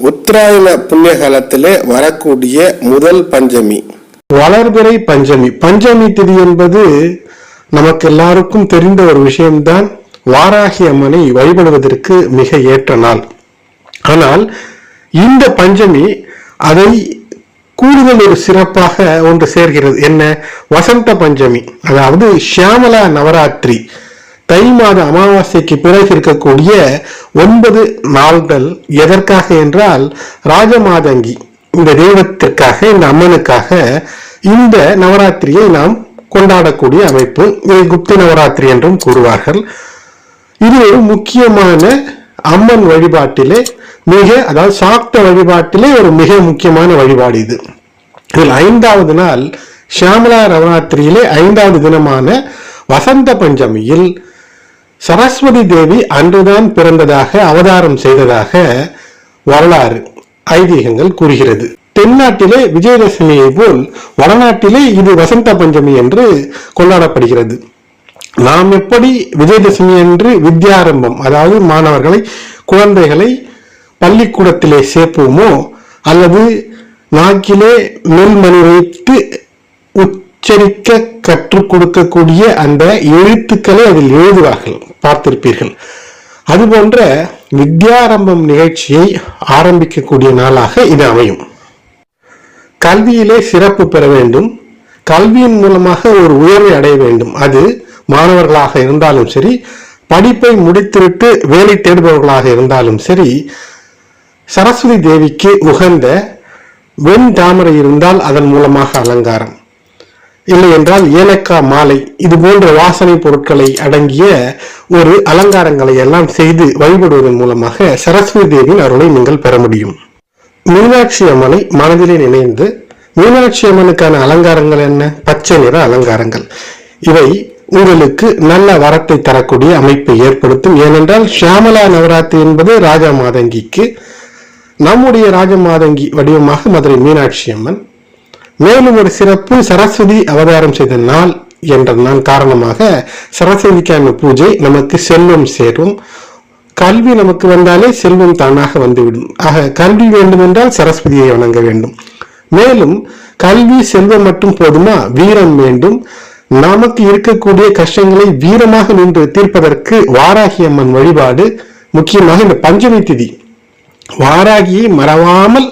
உத்தராயண புண்ணிய காலத்திலே வரக்கூடிய முதல் பஞ்சமி. வளர்பிறை பஞ்சமி. பஞ்சமி திதி என்பது நமக்கு எல்லாருக்கும் தெரிந்த ஒரு விஷயம்தான். வாராகி அம்மனை வழிபடுவதற்கு மிக ஏற்ற நாள். ஆனால் இந்த பஞ்சமி அதை கூடுதல் ஒரு சிறப்பாக ஒன்று சேர்கிறது. என்ன? வசந்த பஞ்சமி. அதாவது ஷியாமலா நவராத்திரி. தை மாத அமாவாசைக்கு பிறகு இருக்கக்கூடிய ஒன்பது நாள்கள் எதற்காக என்றால் ராஜமாதங்கி இந்த தெய்வத்திற்காக இந்த அம்மனுக்காக இந்த நவராத்திரியை நாம் கொண்டாடக்கூடிய அமைப்பு. இதை குப்தி நவராத்திரி என்றும் கூறுவார்கள். இது ஒரு முக்கியமான அம்மன் வழிபாட்டிலே மிக அதாவது சாக்த வழிபாட்டிலே ஒரு மிக முக்கியமான வழிபாடு இது. இதில் ஐந்தாவது நாள் ஷியாமலா நவராத்திரியிலே ஐந்தாவது தினமான வசந்த பஞ்சமியில் சரஸ்வதி தேவி அன்றுதான் பிறந்ததாக அவதாரம் செய்ததாக வரலாறு ஐதீகங்கள் கூறுகிறது. தென்னாட்டிலே விஜயதசமியை போல் வடநாட்டிலே இது வசந்த பஞ்சமி என்று கொண்டாடப்படுகிறது. நாம் எப்படி விஜயதசமி என்று வித்யாரம்பம் அதாவது மாணவர்களை குழந்தைகளை பள்ளிக்கூடத்திலே சேர்ப்போமோ அல்லது நாக்கிலே மெல்மணி வைத்து உச்சரிக்க கற்றுக் கொடுக்கக்கூடிய அந்த எழுத்துக்களை அதில் எழுதுவார்கள். பார்த்திருப்பீர்கள். அதுபோன்ற வித்யாரம்பம் நிகழ்ச்சியை ஆரம்பிக்கக்கூடிய நாளாக இது அமையும். கல்வியிலே சிறப்பு பெற வேண்டும். கல்வியின் மூலமாக ஒரு உயர்வை அடைய வேண்டும். அது மாணவர்களாக இருந்தாலும் சரி படிப்பை முடித்துவிட்டு வேலை தேடுபவர்களாக இருந்தாலும் சரி சரஸ்வதி தேவிக்கு உகந்த வெண் தாமரை இருந்தால் அதன் மூலமாக அலங்காரம். இல்லை என்றால் ஏலக்காய் மாலை இது போன்ற வாசனை பொருட்களை அடங்கிய ஒரு அலங்காரங்களை எல்லாம் செய்து வழிபடுவதன் மூலமாக சரஸ்வதி தேவியின் அருளை நீங்கள் பெற முடியும். மீனாட்சி அம்மனை மனதிலே நினைந்து மீனாட்சி அம்மனுக்கான அலங்காரங்கள் என்ன? பச்சை நிற அலங்காரங்கள். இவை உங்களுக்கு நல்ல வரத்தை தரக்கூடிய அமைப்பை ஏற்படுத்தும். ஏனென்றால் ஷியாமலா நவராத்திரி என்பது ராஜா மாதங்கிக்கு நம்முடைய ராஜ மாதங்கி வடிவமாக மதுரை மீனாட்சி அம்மன் மேலும் ஒரு சிறப்பு சரஸ்வதி அவதாரம் செய்த நாள் என்ற நாள் காரணமாக சரஸ்வதிக்கான பூஜை நமக்கு செல்வம் சேரும். கல்வி நமக்கு வந்தாலே செல்வம் தானாக வந்துவிடும். ஆக கல்வி வேண்டுமென்றால் சரஸ்வதியை வணங்க வேண்டும். மேலும் கல்வி செல்வம் மட்டும் போதுமா? வீரம் வேண்டும். நமக்கு இருக்கக்கூடிய கஷ்டங்களை வீரமாக நின்று தீர்ப்பதற்கு வாராகி அம்மன் வழிபாடு முக்கியமாக இந்த பஞ்சமி திதி. வாராகியை மறவாமல்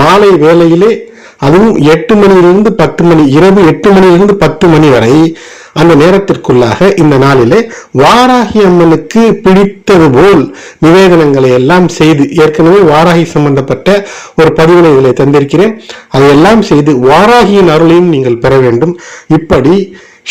மாலை வேளையிலே அதுவும் எட்டு மணியிலிருந்து பத்து மணி இரவு எட்டு மணியிலிருந்து பத்து மணி வரை அந்த நேரத்திற்குள்ளாக இந்த நாளிலே வாராகி அம்மனுக்கு பிடித்தது போல் நிவேதனங்களை எல்லாம் செய்து ஏற்கனவே வாராகி சம்பந்தப்பட்ட ஒரு பதிவினை இதில் தந்திருக்கிறேன். அதையெல்லாம் செய்து வாராகியின் அருளையும் நீங்கள் பெற வேண்டும். இப்படி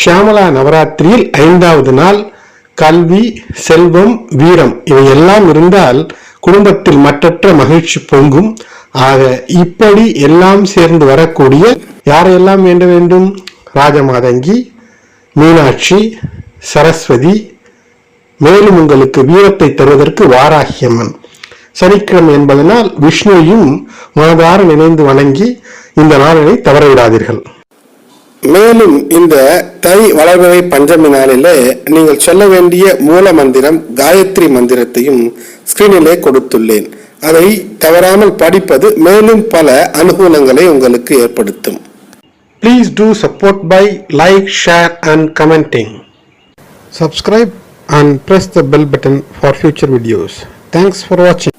ஷியாமலா நவராத்திரியில் ஐந்தாவது நாள் கல்வி செல்வம் வீரம் இவை எல்லாம் இருந்தால் குடும்பத்தில் மற்றற்ற மகிழ்ச்சி பொங்கும். ஆக இப்படி எல்லாம் சேர்ந்து வரக்கூடிய யாரையெல்லாம் வேண்ட வேண்டும்? ராஜமாதங்கி மீனாட்சி சரஸ்வதி மேலும் உங்களுக்கு வீரத்தை தருவதற்கு வாராகியம்மன். சனிக்கிழமை என்பதனால் விஷ்ணுவையும் மனதார நினைந்து வணங்கி இந்த நாளினை தவறவிடாதீர்கள். மேலும் இந்த தை வளர்பிறை பஞ்சமி நாளிலே நீங்கள் சொல்ல வேண்டிய மூல மந்திரம் காயத்ரி மந்திரத்தையும் ஸ்கிரீனிலே கொடுத்துள்ளேன். அதை தவறாமல் படிப்பது மேலும் பல அனுகூலங்களை உங்களுக்கு ஏற்படுத்தும் Please do support by like, share and commenting. Subscribe and press the bell button for future videos. Thanks for watching.